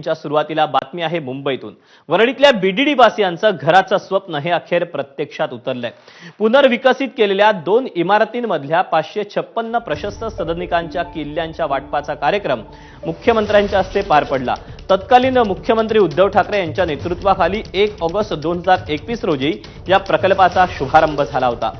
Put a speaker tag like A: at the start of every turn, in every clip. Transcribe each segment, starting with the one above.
A: बुलेटिनच्या सुरुवातीला बातमी आहे मुंबईतून. वरळीतल्या बीडीडी वासियांचं घराचं स्वप्न हे अखेर प्रत्यक्षात उतरलंय. पुनर्विकसित केलेल्या दोन इमारतींमधल्या पाचशे छप्पन्न प्रशस्त सदनिकांच्या किल्ल्यांच्या वाटपाचा कार्यक्रम मुख्यमंत्र्यांच्या हस्ते पार पडला. तत्कालीन मुख्यमंत्री उद्धव ठाकरे यांच्या नेतृत्वाखाली एक ऑगस्ट दोन हजार एकवीस रोजी या प्रकल्पाचा शुभारंभ झाला होता.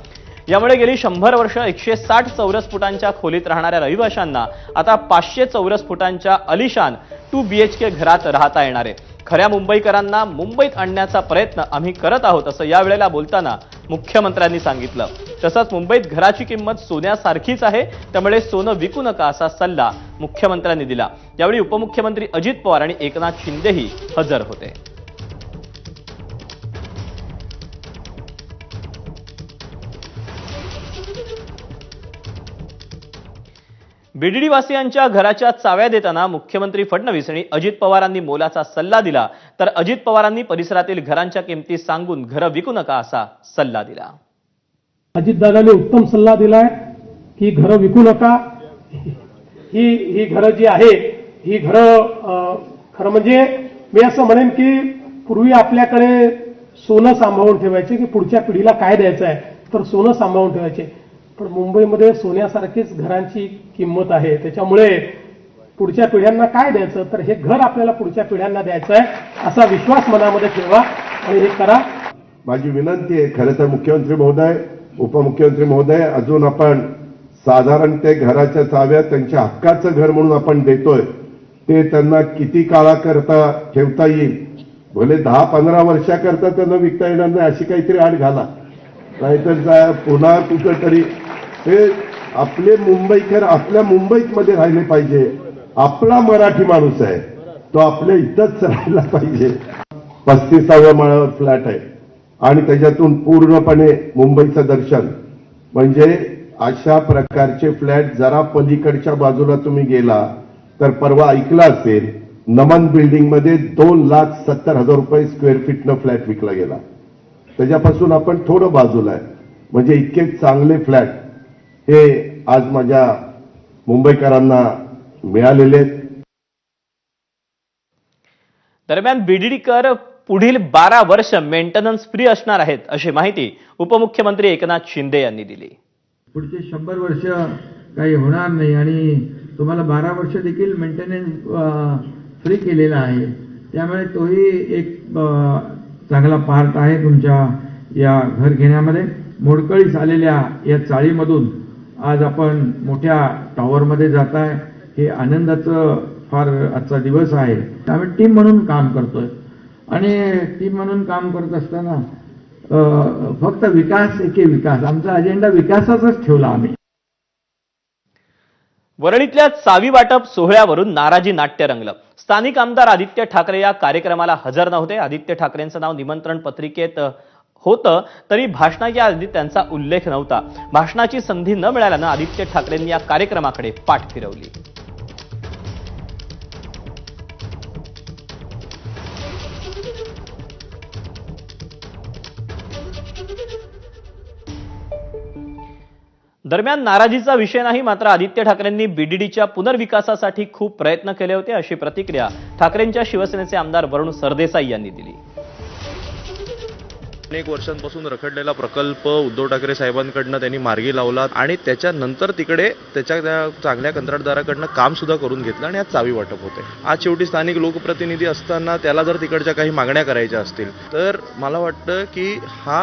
A: यामुळे गेली शंभर वर्ष एकशे साठ चौरस फुटांच्या खोलीत राहणाऱ्या रहिवाशांना आता पाचशे चौरस फुटांच्या अलिशान टू बीएचके घरात राहता येणार आहे. खऱ्या मुंबईकरांना मुंबईत आणण्याचा प्रयत्न आम्ही करत आहोत असं यावेळेला बोलताना मुख्यमंत्र्यांनी सांगितलं. तसंच मुंबईत घराची किंमत सोन्यासारखीच आहे त्यामुळे सोनं विकू नका असा सल्ला मुख्यमंत्र्यांनी दिला. यावेळी उपमुख्यमंत्री अजित पवार आणि एकनाथ शिंदेही हजर होते. बीडीडीवासियांच्या घराच्या चाव्या देताना मुख्यमंत्री फडणवीस आणि अजित पवारांनी मोलाचा सल्ला दिला. तर अजित पवारांनी परिसरातील घरांच्या किमती सांगून घरं विकू नका असा सल्ला दिला.
B: अजितदादांनी उत्तम सल्ला दिलाय की घरं विकू नका. ही ही घरं जी आहे ही घरं अं, खरं म्हणजे मी असं म्हणेन की पूर्वी आपल्याकडे सोनं सांभाळून ठेवायचे की पुढच्या पिढीला काय द्यायचं आहे? तर सोनं सांभाळून ठेवायचे. पण मुंबईमध्ये सोन्यासारखीच घरांची किंमत आहे. त्याच्यामुळे पुढच्या पिढ्यांना काय द्यायचं? तर हे घर आपल्याला पुढच्या पिढ्यांना द्यायचं आहे असा विश्वास मनामध्ये ठेवा आणि हे करा.
C: माझी विनंती आहे खरं तर मुख्यमंत्री महोदय उपमुख्यमंत्री महोदय अजून आपण साधारण ते घराच्या चाव्या त्यांच्या हक्काचं घर म्हणून आपण देतोय ते त्यांना किती काळाकरता ठेवता येईल? भले दहा पंधरा वर्षाकरता त्यांना विकता येणार नाही अशी काहीतरी आड घाला. नाहीतर पुन्हा कुठं तरी हे आपले मुंबईकर आपल्या मुंबईत मध्ये राहिले पाहिजे. आपला मराठी माणूस आहे. तो आपल्या इथंच राहिला पाहिजे. पस्तीसाव्या माळावर फ्लॅट आहे. आणि त्याच्यातून पूर्णपणे मुंबईचं दर्शन. म्हणजे अशा प्रकारचे फ्लॅट जरा पलीकडच्या बाजूला तुम्ही गेला तर परवा ऐकला असेल नमन बिल्डिंगमध्ये दोन लाख सत्तर हजार रुपये स्क्वेअर फीटनं फ्लॅट विकला गेला. त्याच्यापासून आपण थोडं बाजूला आहे. म्हणजे इतके चांगले फ्लॅट. हे आज माझ्या मुंबईकरांना मिळालेले आहेत.
A: दरम्यान बीडीडीकर पुढील बारा वर्ष मेंटेनन्स फ्री असणार आहेत अशी माहिती उपमुख्यमंत्री एकनाथ शिंदे यांनी दिली.
D: पुढचे शंभर वर्ष काही होणार नाही आणि तुम्हाला बारा वर्ष देखील मेंटेनन्स फ्री केलेला आहे. त्यामुळे तोही एक चांगला पार्ट आहे तुमच्या या घर घेण्यामध्ये. मोडकळीस आलेल्या या चाळीमधून आज आपण मोठ्या टॉवरमध्ये जात आहे हे आनंदाचं फार आजचा दिवस आहे. आम्ही टीम म्हणून काम करतोय. आणि टीम म्हणून काम करत असताना फक्त विकास एके विकास. आमचा अजेंडा विकासाचाच ठेवला आम्ही.
A: वरळीतल्या चावी वाटप सोहळ्यावरून नाराजी नाट्य रंगलं. स्थानिक आमदार आदित्य ठाकरे या कार्यक्रमाला हजर नव्हते. आदित्य ठाकरेंचं नाव निमंत्रण पत्रिकेत होतं तरी भाषणाच्या आधी त्यांचा उल्लेख नव्हता. भाषणाची संधी न मिळाल्यानं आदित्य ठाकरेंनी या कार्यक्रमाकडे पाठ फिरवली. दरम्यान नाराजीचा विषय नाही मात्र आदित्य ठाकरेंनी बीडीडीच्या पुनर्विकासासाठी खूप प्रयत्न केले होते अशी प्रतिक्रिया ठाकरेंच्या शिवसेनेचे आमदार वरुण सरदेसाई यांनी दिली.
E: अनेक वर्षांपासून रखडलेला प्रकल्प उद्धव ठाकरे साहेबांकडनं त्यांनी मार्गी लावला आणि त्याच्यानंतर तिकडे त्याच्या त्या चांगल्या कंत्राटदाराकडनं काम सुद्धा करून घेतलं आणि आज चावी वाटप होते. आज शेवटी स्थानिक लोकप्रतिनिधी असताना त्याला जर तिकडच्या काही मागण्या करायच्या असतील तर मला वाटतं की हा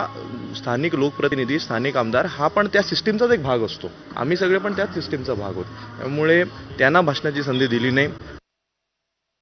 E: स्थानिक लोकप्रतिनिधी स्थानिक आमदार हा पण त्या सिस्टीमचाच एक भाग असतो. आम्ही सगळे पण त्याच सिस्टीमचा भाग आहोत. त्यामुळे त्यांना भाषणाची संधी दिली नाही.